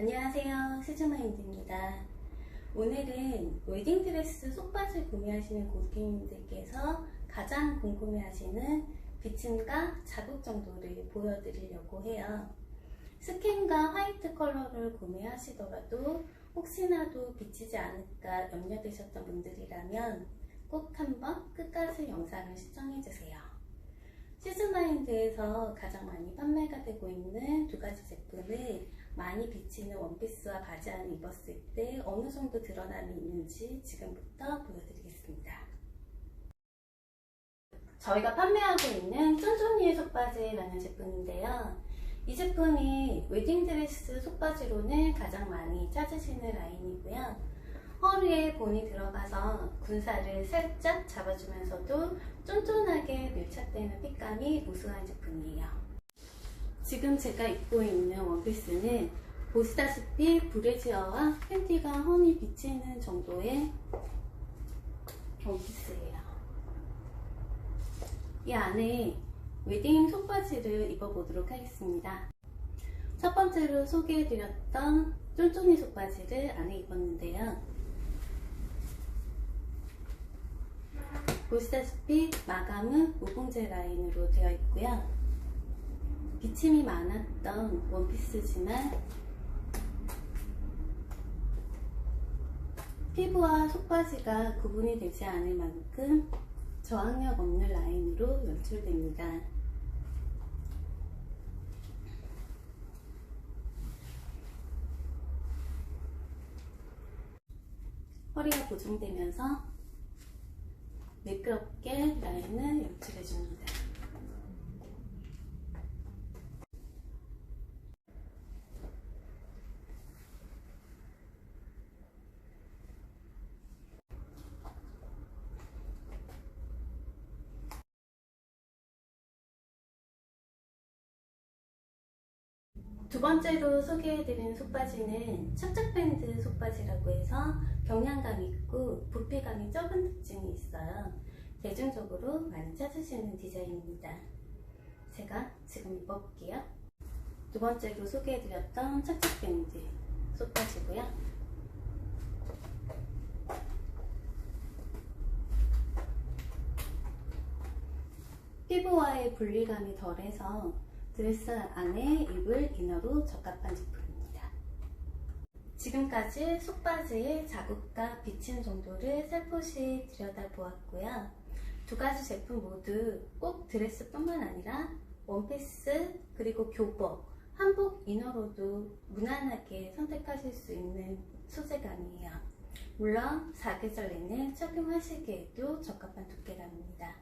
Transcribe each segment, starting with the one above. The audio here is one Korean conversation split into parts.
안녕하세요. 시즈마인드입니다. 오늘은 웨딩드레스 속바지 구매하시는 고객님들께서 가장 궁금해하시는 비침과 자국 정도를 보여드리려고 해요. 스킨과 화이트 컬러를 구매하시더라도 혹시나도 비치지 않을까 염려되셨던 분들이라면 꼭 한번 끝까지 영상을 시청해주세요. 시즈마인드에서 가장 많이 판매가 되고 있는 두 가지 제품을 많이 비치는 원피스와 바지 안을 입었을 때 어느 정도 드러남이 있는지 지금부터 보여드리겠습니다. 저희가 판매하고 있는 쫀쫀이의 속바지라는 제품인데요. 이 제품이 웨딩드레스 속바지로는 가장 많이 찾으시는 라인이고요. 허리에 본이 들어가서 군살을 살짝 잡아주면서도 쫀쫀하게 밀착되는 핏감이 우수한 제품이에요. 지금 제가 입고 있는 원피스는 보시다시피 브래지어와 팬티가 훤히 비치는 정도의 원피스예요. 이 안에 웨딩 속바지를 입어보도록 하겠습니다. 첫 번째로 소개해드렸던 쫀쫀이 속바지를 안에 입었는데요. 보시다시피 마감은 모공제 라인으로 되어 있고요. 비침이 많았던 원피스지만 피부와 속바지가 구분이 되지 않을 만큼 저항력 없는 라인으로 연출됩니다. 허리가 보정되면서 매끄럽게 라인을 연출해줍니다. 두 번째로 소개해드린 속바지는 착착밴드 속바지라고 해서 경량감 있고 부피감이 적은 특징이 있어요. 대중적으로 많이 찾으시는 디자인입니다. 제가 지금 입어볼게요. 두 번째로 소개해드렸던 착착밴드 속바지고요. 피부와의 분리감이 덜해서 드레스 안에 입을 이너로 적합한 제품입니다. 지금까지 속바지의 자국과 비침 정도를 살포시 들여다보았고요. 두 가지 제품 모두 꼭 드레스뿐만 아니라 원피스 그리고 교복, 한복 이너로도 무난하게 선택하실 수 있는 소재감이에요. 물론 사계절 내내 착용하시기에도 적합한 두께감입니다.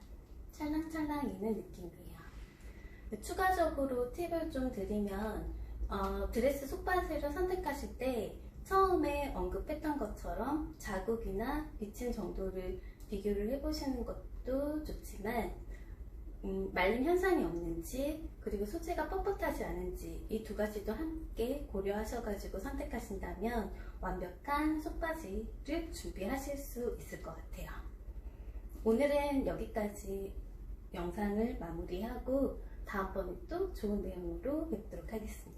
찰랑찰랑 이는 느낌이에요. 추가적으로 팁을 좀 드리면 어, 드레스 속바지를 선택하실 때 처음에 언급했던 것처럼 자국이나 비침 정도를 비교를 해보시는 것도 좋지만 음, 말림 현상이 없는지 그리고 소재가 뻣뻣하지 않은지 이 두 가지도 함께 고려하셔가지고 선택하신다면 완벽한 속바지를 준비하실 수 있을 것 같아요. 오늘은 여기까지 영상을 마무리하고 다음번에 또 좋은 내용으로 뵙도록 하겠습니다.